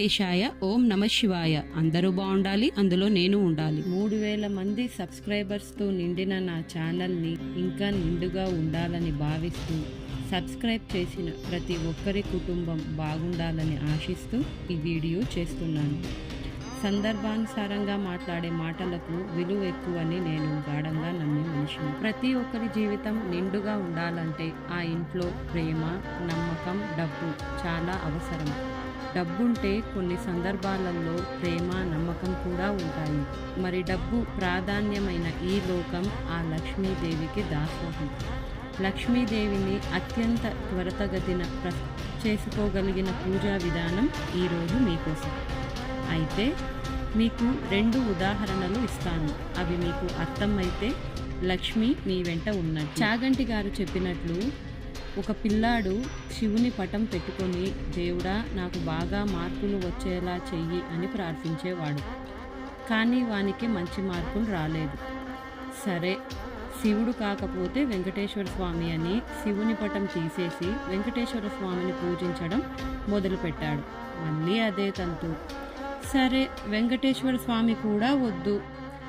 వెంకటేశాయ ఓం నమ శివాయ. అందరూ బాగుండాలి అందులో నేను ఉండాలి. మూడు వేల మంది సబ్స్క్రైబర్స్తో నిండిన నా ఛానల్ని ఇంకా నిండుగా ఉండాలని భావిస్తూ సబ్స్క్రైబ్ చేసిన ప్రతి ఒక్కరి కుటుంబం బాగుండాలని ఆశిస్తూ ఈ వీడియో చేస్తున్నాను. సందర్భానుసారంగా మాట్లాడే మాటలకు విలువ ఎక్కువని నేను గాఢంగా నమ్మే మనిషిని. ప్రతి ఒక్కరి జీవితం నిండుగా ఉండాలంటే ఆ ఇంట్లో ప్రేమ నమ్మకం డబ్బు చాలా అవసరం. డబ్బుంటే కొన్ని సందర్భాలలో ప్రేమ నమ్మకం కూడా ఉంటాయి. మరి డబ్బు ప్రాధాన్యమైన ఈ లోకం ఆ లక్ష్మీదేవికి దాసోహం. లక్ష్మీదేవిని అత్యంత త్వరతగతిన ప్ర చేసుకోగలిగిన పూజా విధానం ఈరోజు మీకోసం. అయితే మీకు రెండు ఉదాహరణలు ఇస్తాను. అవి మీకు అర్థమైతే లక్ష్మి మీ వెంట ఉన్నట్టు. చాగంటి గారు చెప్పినట్లు ఒక పిల్లాడు శివుని పటం పెట్టుకొని దేవుడా నాకు బాగా మార్కులు వచ్చేలా చెయ్యి అని ప్రార్థించేవాడు. కానీ వానికి మంచి మార్కులు రాలేదు. సరే శివుడు కాకపోతే వెంకటేశ్వర స్వామి అని శివుని పటం తీసేసి వెంకటేశ్వర స్వామిని పూజించడం మొదలుపెట్టాడు. మళ్ళీ అదే తంతు. సరే వెంకటేశ్వర స్వామి కూడా వద్దు.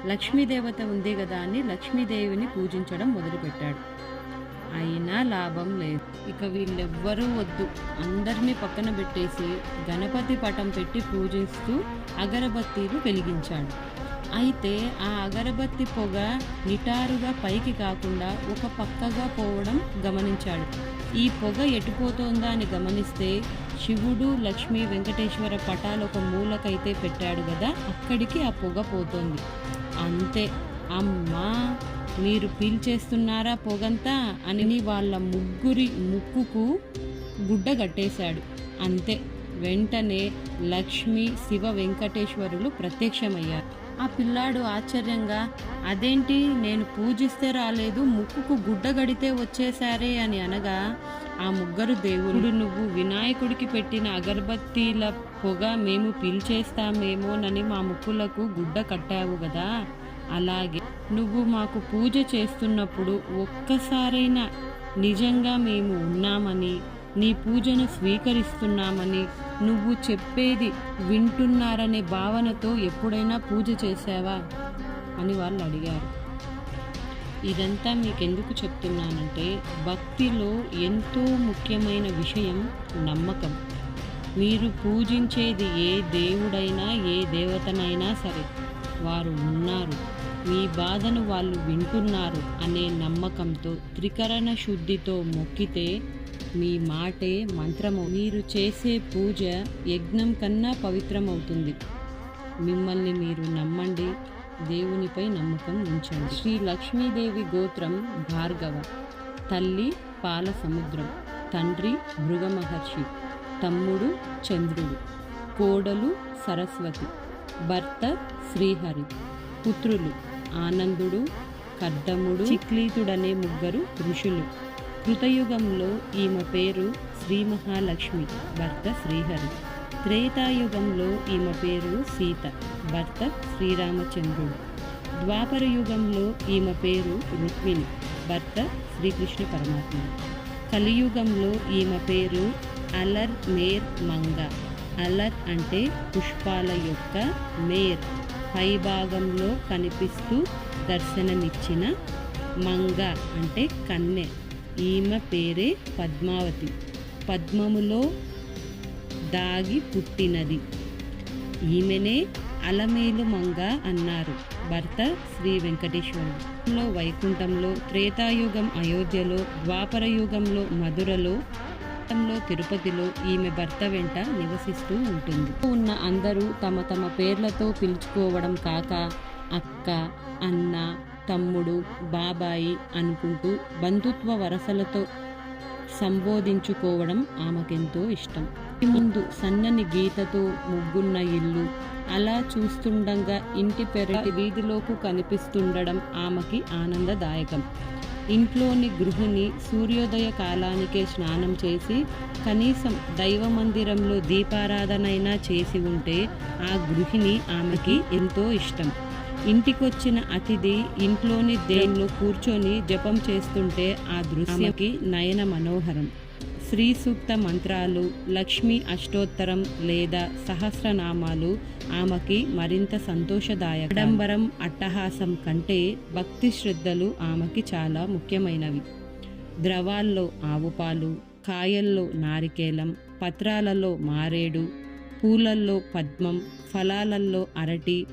లక్ష్మీదేవత ఉంది కదా అని లక్ష్మీదేవిని పూజించడం మొదలుపెట్టాడు. అయినా లాభం లేదు. ఇక వీళ్ళెవ్వరూ వద్దు. అందరినీ పక్కన పెట్టేసి గణపతి పటం పెట్టి పూజిస్తూ అగరబత్తీలు వెలిగించాడు. అయితే ఆ అగరబత్తి పొగ నిటారుగా పైకి కాకుండా ఒక పక్కగా పోవడం గమనించాడు. ఈ పొగ ఎటుపోతోందా అని గమనిస్తే శివుడు లక్ష్మి వెంకటేశ్వర పటాలు ఒక మూలకైతే పెట్టాడు కదా అక్కడికి ఆ పొగ పోతోంది. అంతే. అమ్మా! మీరు పీల్చేస్తున్నారా పొగంతా అని వాళ్ళ ముగ్గురి ముక్కుకు గుడ్డ కట్టేశాడు. అంతే. వెంటనే లక్ష్మి శివ వెంకటేశ్వరులు ప్రత్యక్షమయ్యారు. ఆ పిల్లాడు ఆశ్చర్యంగా అదేంటి? నేను పూజిస్తే రాలేదు ముక్కుకు గుడ్డ గడితే వచ్చేసారే అని అనగా ఆ ముగ్గురు దేవుడు నువ్వు వినాయకుడికి పెట్టిన అగరబత్తీల పొగ మేము పీల్చేస్తామేమోనని మా ముక్కులకు గుడ్డ కట్టావు కదా అలాగే నువ్వు మాకు పూజ చేస్తున్నప్పుడు ఒక్కసారైనా నిజంగా మేము ఉన్నామని నీ పూజను స్వీకరిస్తున్నామని నువ్వు చెప్పేది వింటున్నారనే భావనతో ఎప్పుడైనా పూజ చేశావా? అని వాళ్ళు అడిగారు. ఇదంతా మీకెందుకు చెప్తున్నానంటే భక్తిలో ఎంతో ముఖ్యమైన విషయం నమ్మకం. మీరు పూజించేది ఏ దేవుడైనా ఏ దేవతనైనా సరే వారు ఉన్నారు. మీ బాధను వాళ్ళు వింటున్నారు అనే నమ్మకంతో త్రికరణ శుద్ధితో మొక్కితే మీ మాటే మంత్రము మీరు చేసే పూజ యజ్ఞం కన్నా పవిత్రమవుతుంది. మిమ్మల్ని మీరు నమ్మండి. దేవునిపై నమ్మకం ఉంచండి. శ్రీ లక్ష్మీదేవి గోత్రం భార్గవ తల్లి పాల సముద్రం తండ్రి మహర్షి తమ్ముడు చంద్రుడు కోడలు సరస్వతి భర్త శ్రీహరి పుత్రులు ఆనందుడు కర్దముడు చిక్లీతుడనే ముగ్గురు ఋషులు. కృతయుగంలో ఈమె పేరు శ్రీ మహాలక్ష్మి భర్త శ్రీహరి. త్రేతాయుగంలో ఈమె పేరు సీత భర్త శ్రీరామచంద్రుడు. ద్వాపర యుగంలో ఈమె పేరు రుక్మిణి భర్త శ్రీకృష్ణ పరమాత్మ. కలియుగంలో ఈమె పేరు అలర్ మేర్ మంగ. అలర్ అంటే పుష్పాల యొక్క మేర్ పైభాగంలో కనిపిస్తూ దర్శనమిచ్చిన మంగ అంటే కన్నె. ఈమె పేరే పద్మావతి. పద్మములో దాగి పుట్టినది. ఈమెనే అలమేలు మంగ అన్నారు. భర్త శ్రీ వెంకటేశ్వరుడు. వైకుంఠంలో త్రేతాయుగం అయోధ్యలో ద్వాపర యుగంలో మధురలో గతంలో తిరుపతిలో ఈమె భర్త వెంట నివసిస్తూ ఉంటుంది. ఉన్న అందరూ తమ తమ పేర్లతో పిలుచుకోవడం కాక అక్క అన్న తమ్ముడు బాబాయి అనుకుంటూ బంధుత్వ వరసలతో సంబోధించుకోవడం ఆమెకెంతో ఇష్టం. ముందు సన్నని గీతతో ముగ్గున్న ఇల్లు అలా చూస్తుండగా ఇంటి పెరటి వీధిలోకి కనిపిస్తుండడం ఆమెకి ఆనందదాయకం. ఇంట్లోని గృహిణి సూర్యోదయ కాలానికే స్నానం చేసి కనీసం దైవ మందిరంలో దీపారాధనైనా చేసి ఉంటే ఆ గృహిణి ఆమెకి ఎంతో ఇష్టం. ఇంటికొచ్చిన అతిథి ఇంట్లోని దేవుళ్ళు కూర్చొని జపం చేస్తుంటే ఆ దృశ్యకి నయన మనోహరం శ్రీ సూక్త మంత్రాలు లక్ష్మీ అష్టోత్తరం లేదా సహస్రనామాలు ఆమెకి మరింత సంతోషదాయక. ఆడంబరం అట్టహాసం కంటే భక్తి శ్రద్ధలు ఆమెకి చాలా ముఖ్యమైనవి. ద్రవాల్లో ఆవుపాలు కాయల్లో నారికేలం పత్రాలలో మారేడు పూలల్లో పద్మం ఫలాలల్లో అరటి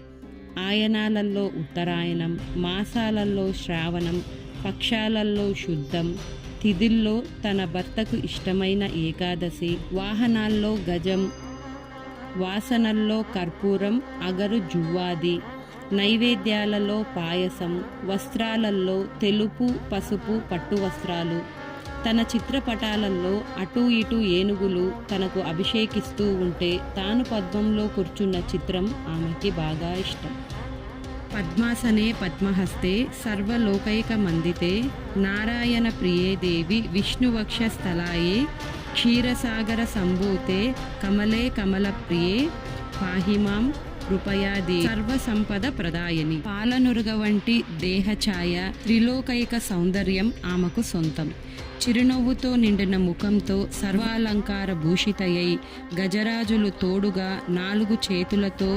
ఆయనాలలో ఉత్తరాయణం మాసాలలో శ్రావణం పక్షాలలో శుద్ధం తిథుల్లో తన భర్తకు ఇష్టమైన ఏకాదశి వాహనాల్లో గజం వాసనల్లో కర్పూరం అగరు జువ్వాది నైవేద్యాలలో పాయసం వస్త్రాలలో తెలుపు పసుపు పట్టు వస్త్రాలు. తన చిత్రపటాలలో అటూ ఇటూ ఏనుగులు తనకు అభిషేకిస్తూ ఉంటే తాను పద్మంలో కూర్చున్న చిత్రం ఆమెకి బాగా ఇష్టం. పద్మాసనే పద్మహస్తే సర్వలోకైక మందితే నారాయణ ప్రియే దేవి విష్ణువక్ష స్థలాయే క్షీరసాగర సంభూతే కమలే కమల ప్రియే పాహిమాం కృపయాది సర్వ సంపద ప్రదాయని పాలనురుగ వంటి దేహఛాయ త్రిలోకైక సౌందర్యం ఆమెకు సొంతం. చిరునవ్వుతో నిండిన ముఖంతో సర్వాలంకార భూషితయై గజరాజులు తోడుగా నాలుగు చేతులతో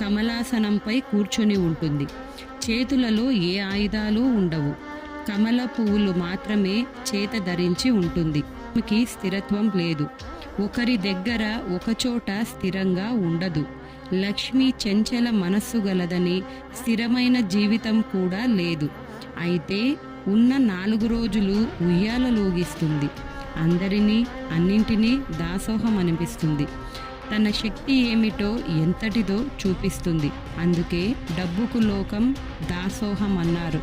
కమలాసనంపై కూర్చొని ఉంటుంది. చేతులలో ఏ ఆయుధాలు ఉండవు. కమల పువ్వులు మాత్రమే చేత ధరించి ఉంటుంది. ఆమెకి స్థిరత్వం లేదు. ఒకరి దగ్గర ఒకచోట స్థిరంగా ఉండదు. లక్ష్మి చంచల మనస్సు గలదని స్థిరమైన జీవితం కూడా లేదు. అయితే ఉన్న నాలుగు రోజులు ఉయ్యాలలోగిస్తుంది అందరినీ అన్నింటినీ దాసోహం అనిపిస్తుంది తన శక్తి ఏమిటో ఎంతటిదో చూపిస్తుంది. అందుకే డబ్బుకు లోకం దాసోహం అన్నారు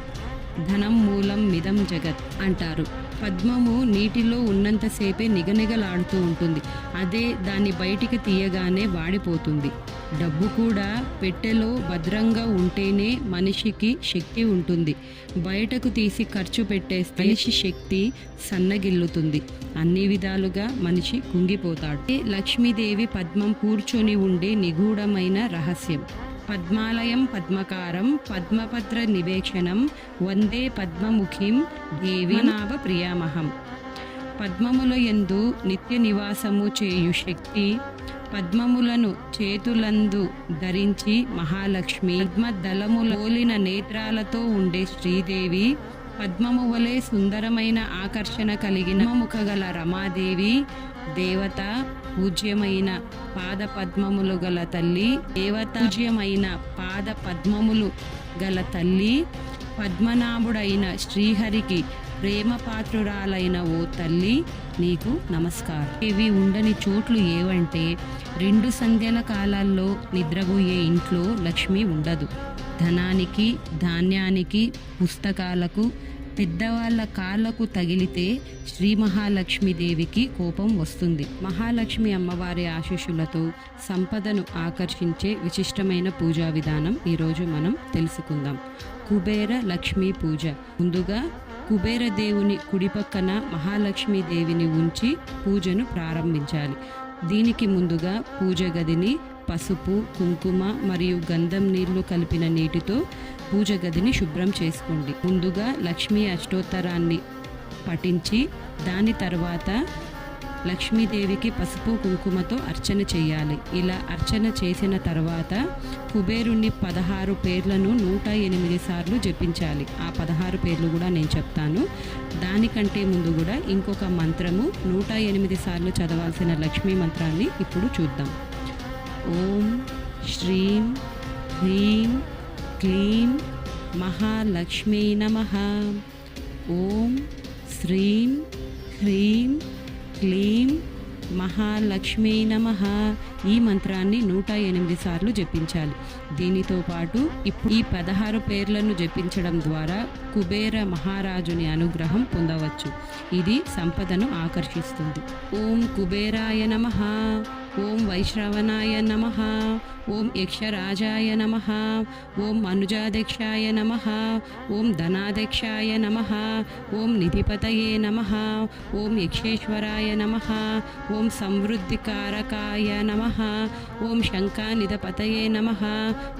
ధనం మూలం మిదం జగత్ అంటారు. పద్మము నీటిలో ఉన్నంతసేపే నిగనిగలాడుతూ ఉంటుంది. అదే దాన్ని బయటికి తీయగానే వాడిపోతుంది. డబ్బు కూడా పెట్టెలో భద్రంగా ఉంటేనే మనిషికి శక్తి ఉంటుంది. బయటకు తీసి ఖర్చు పెట్టే మనిషి శక్తి సన్నగిల్లుతుంది. అన్ని విధాలుగా మనిషి కుంగిపోతాడు. లక్ష్మీదేవి పద్మం కూర్చొని ఉండే నిగూఢమైన రహస్యం. పద్మాలయం పద్మకారం పద్మపత్ర నివేక్షణం వందే పద్మముఖిం దేవి నావ ప్రియామహం. పద్మముల ఎందు నిత్య నివాసము చేయు శక్తి పద్మములను చేతులందు ధరించి మహాలక్ష్మి పద్మదళములోలిన నేత్రాలతో ఉండే శ్రీదేవి పద్మము వలె సుందరమైన ఆకర్షణ కలిగిన ముఖగల రమాదేవి దేవత పూజ్యమైన పాద పద్మములు గల తల్లి దేవత పూజ్యమైన పాద పద్మములు గల తల్లి పద్మనాభుడైన శ్రీహరికి ప్రేమ పాత్రురాలైన ఓ తల్లి నీకు నమస్కారం. ఇవి ఉండని చోట్లు ఏవంటే రెండు సంధ్యల కాలాల్లో నిద్రపోయే ఇంట్లో లక్ష్మి ఉండదు. ధనానికి ధాన్యానికి పుస్తకాలకు పెద్దవాళ్ళ కాళ్ళకు తగిలితే శ్రీ మహాలక్ష్మీదేవికి కోపం వస్తుంది. మహాలక్ష్మి అమ్మవారి ఆశీస్సులతో సంపదను ఆకర్షించే విశిష్టమైన పూజా విధానం ఈరోజు మనం తెలుసుకుందాం. కుబేర లక్ష్మీ పూజ. ముందుగా కుబేర దేవుని కుడిపక్కన మహాలక్ష్మీదేవిని ఉంచి పూజను ప్రారంభించాలి. దీనికి ముందుగా పూజ గదిని పసుపు కుంకుమ మరియు గంధం నీళ్ళు కలిపిన నీటితో పూజ గదిని శుభ్రం చేసుకోండి. ముందుగా లక్ష్మీ అష్టోత్తరాన్ని పఠించి దాని తర్వాత లక్ష్మీదేవికి పసుపు కుంకుమతో అర్చన చేయాలి. ఇలా అర్చన చేసిన తర్వాత కుబేరుణ్ణి పదహారు పేర్లను నూట ఎనిమిది సార్లు జపించాలి. ఆ పదహారు పేర్లు కూడా నేను చెప్తాను. దానికంటే ముందు కూడా ఇంకొక మంత్రము నూట ఎనిమిది సార్లు చదవాల్సిన లక్ష్మీ మంత్రాన్ని ఇప్పుడు చూద్దాం. ఓం శ్రీం హ్రీం క్లీం మహాలక్ష్మీ నమ. ఓం శ్రీం హ్రీం క్లీం మహాలక్ష్మీ నమ. ఈ మంత్రాన్ని నూట ఎనిమిది సార్లు జపించాలి. దీనితో పాటు ఇప్పుడు ఈ పదహారు పేర్లను జపించడం ద్వారా కుబేర మహారాజుని అనుగ్రహం పొందవచ్చు. ఇది సంపదను ఆకర్షిస్తుంది. ఓం కుబేరాయ నమ ఓం వైశ్రవణాయ నమ ఓం యక్షరాజాయ నమ ఓం అనుజాధ్యక్షాయ నమ ఓం ధనాధ్యక్షాయ నమ ఓం నిధిపతయే నమ ఓం యక్షేశ్వరాయ నమ ఓం సమృద్ధికారకాయ నమ. ఓం శంఖానిధపతయే నమ.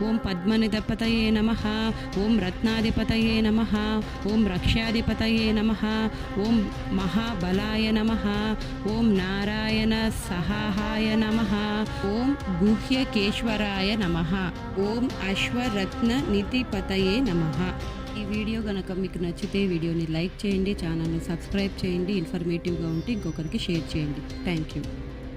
ఓం పద్మనిధపతయే నమ. ఓం రత్నాధిపతయే నమ. ఓం రక్ష్యాధిపతయే నమ. ఓం మహాబలాయ నమ. ఓం నారాయణ సహాయ నమ. ఓం గుహ్యకేశ్వరాయ నమ. ఓం అశ్వరత్న నిధిపతయే నమ. ఈ వీడియో కనుక మీకు నచ్చితే వీడియోని లైక్ చేయండి ఛానల్ని సబ్స్క్రైబ్ చేయండి ఇన్ఫర్మేటివ్గా ఉంటే ఇంకొకరికి షేర్ చేయండి. Thank you.